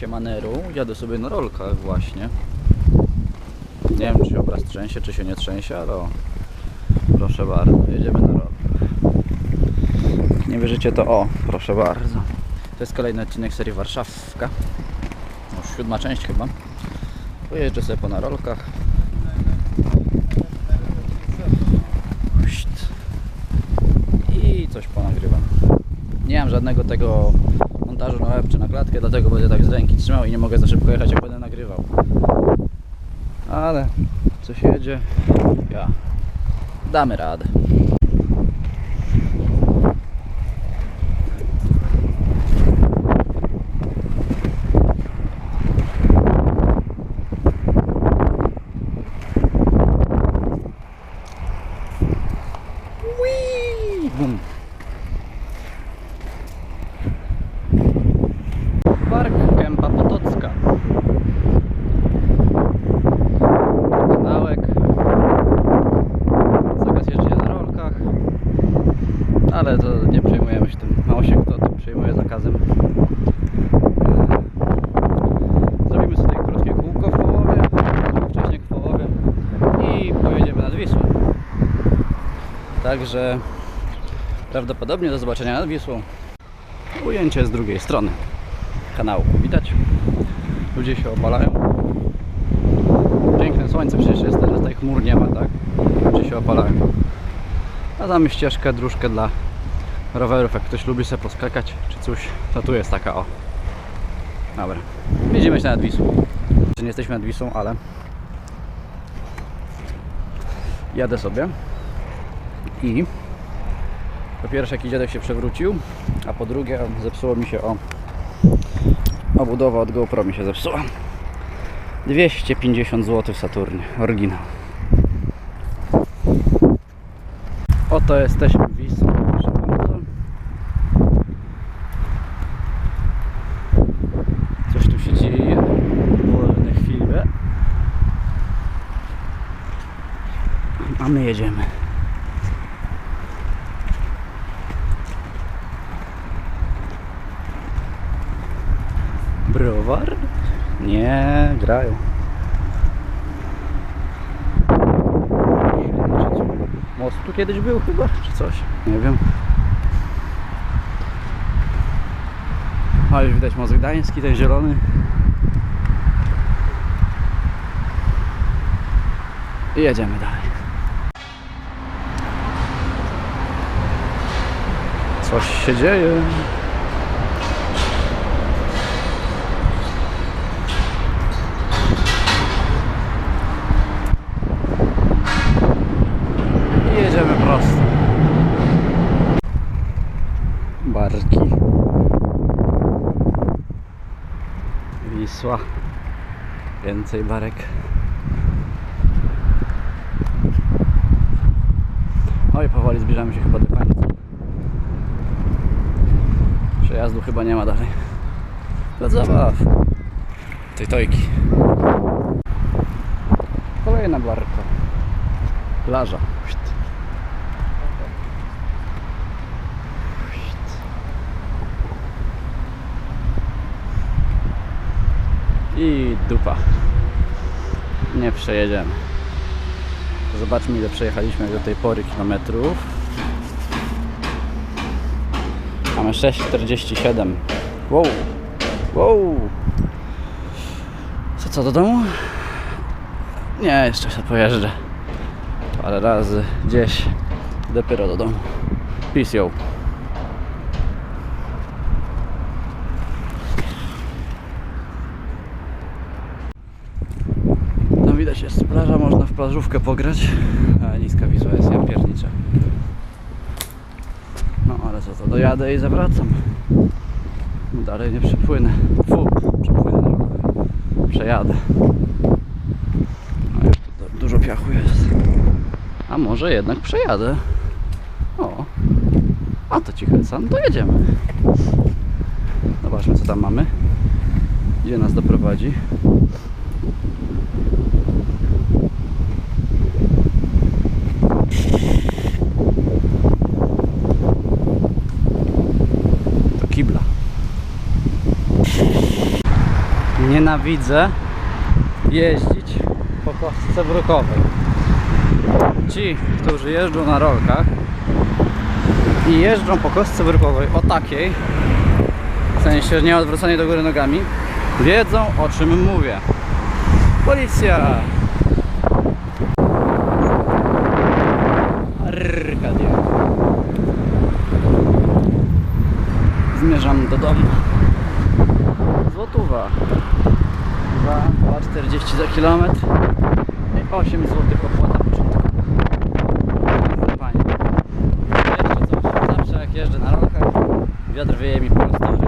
Siemaneru, jadę sobie na rolkach właśnie. Nie wiem czy się obraz trzęsie, czy się nie trzęsie, ale proszę bardzo, jedziemy na rolkach. Jak nie wierzycie to o, proszę bardzo. To jest kolejny odcinek serii Warszawska. Już siódma część chyba. Pojeżdżę sobie po na rolkach. I coś ponagrywam. Nie mam żadnego tego montażu na web czy na klatkę, dlatego będę tak z ręki trzymał i nie mogę za szybko jechać jak będę nagrywał. Ale coś jedzie, ja. Damy radę. Whee! Także prawdopodobnie do zobaczenia nad Wisłą. Ujęcie z drugiej strony kanału widać. Ludzie się opalają. Piękne słońce przecież jest, teraz tej chmur nie ma, tak? Ludzie się opalają. A tam ścieżkę, dróżkę dla rowerów, jak ktoś lubi sobie poskakać czy coś, to tu jest taka o. Dobra. Widzimy się nad Wisłą. Nie jesteśmy nad Wisłą, ale jadę sobie i po pierwsze jakiś dziadek się przewrócił, a po drugie zepsuło mi się o obudowa od GoPro mi się zepsuła. 250 zł w Saturnie, oryginał. Oto jesteśmy w bardzo. Coś tu się dzieje. Wolne chwile. A my jedziemy Nie, grają. Most tu kiedyś był chyba, czy coś? Nie wiem. A już widać most gdański, ten zielony. I jedziemy dalej. Coś się dzieje. I jedziemy prosto. Barki. Wisła. Więcej barek. Oj, powoli zbliżamy się chyba do końca. Przejazdu chyba nie ma dalej. Plac zabaw. Tej tojki. Kolejna barka. Plaża. I dupa. Nie przejedziemy. Zobaczmy ile przejechaliśmy do tej pory kilometrów. Mamy 6,47. Wow. Wow. Co, co do domu? Nie, jeszcze się pojeżdżę parę razy gdzieś dopiero do domu. Peace yo. Tam widać jest plaża, można w plażówkę pograć. A niska Wisła jest, ja pierniczę. No ale co to, dojadę i zawracam. Dalej nie przepłynę. Fu, przepłynę drogę. Przejadę. A już tu du- dużo piachu jest. A może jednak przejadę. O. A to cicheca, no to jedziemy. Zobaczmy co tam mamy. Gdzie nas doprowadzi. To kibla. Nienawidzę jeździć po kostce brukowej. Ci, którzy jeżdżą na rolkach i jeżdżą po kostce brukowej o takiej, w sensie nie do góry nogami, wiedzą o czym mówię. Policja! Arkadia. Zmierzam do domu. Złotówa. 2,40 za kilometr. I 8 zł opłata początkowa. Panie. Jeszcze coś. Zawsze jak jeżdżę na rolkach, wiatr wieje mi po